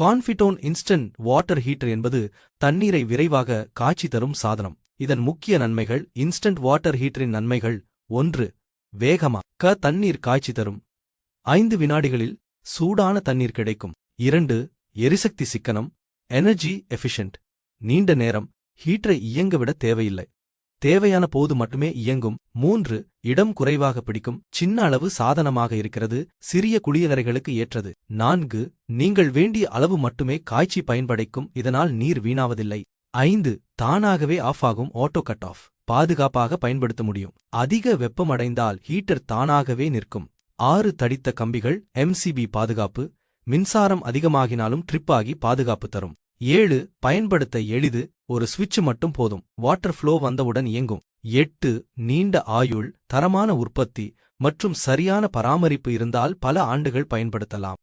கான்ஃபிட்டோன் instant water heater என்பது தண்ணீரை விரைவாக காய்ச்சி தரும் சாதனம். இதன் முக்கிய நன்மைகள் இன்ஸ்டன்ட் வாட்டர் ஹீட்டரின் நன்மைகள் ஒன்று வேகமா க தண்ணீர் காய்ச்சி தரும். ஐந்து வினாடிகளில் சூடான தண்ணீர் கிடைக்கும். இரண்டு எரிசக்தி சிக்கனம் எனர்ஜி எஃபிஷியன்ட் நீண்ட நேரம் ஹீட்டரை இயங்கவிட தேவையில்லை. தேவையான போது மட்டுமே இயங்கும். மூன்று இடம் குறைவாக பிடிக்கும். சின்ன அளவு சாதனமாக இருக்கிறது. சிறிய குளியலறைகளுக்கு ஏற்றது. நான்கு நீங்கள் வேண்டிய அளவு மட்டுமே காய்ச்சி பயன்படைக்கும். இதனால் நீர் வீணாவதில்லை. ஐந்து தானாகவே ஆஃப் ஆகும் ஆட்டோ கட் ஆஃப். பாதுகாப்பாக பயன்படுத்த முடியும். அதிக வெப்பமடைந்தால் ஹீட்டர் தானாகவே நிற்கும். ஆறு தடித்த கம்பிகள். எம்சிபி பாதுகாப்பு. மின்சாரம் அதிகமாகினாலும் ட்ரிப் ஆகி பாதுகாப்பு தரும். ஏழு பயன்படுத்த எளிது ஒரு சுவிட்ச் மட்டும் போதும். வாட்டர் ஃப்ளோ வந்தவுடன் இயங்கும். எட்டு நீண்ட ஆயுள் தரமான உற்பத்தி மற்றும் சரியான பராமரிப்பு இருந்தால் பல ஆண்டுகள் பயன்படுத்தலாம்.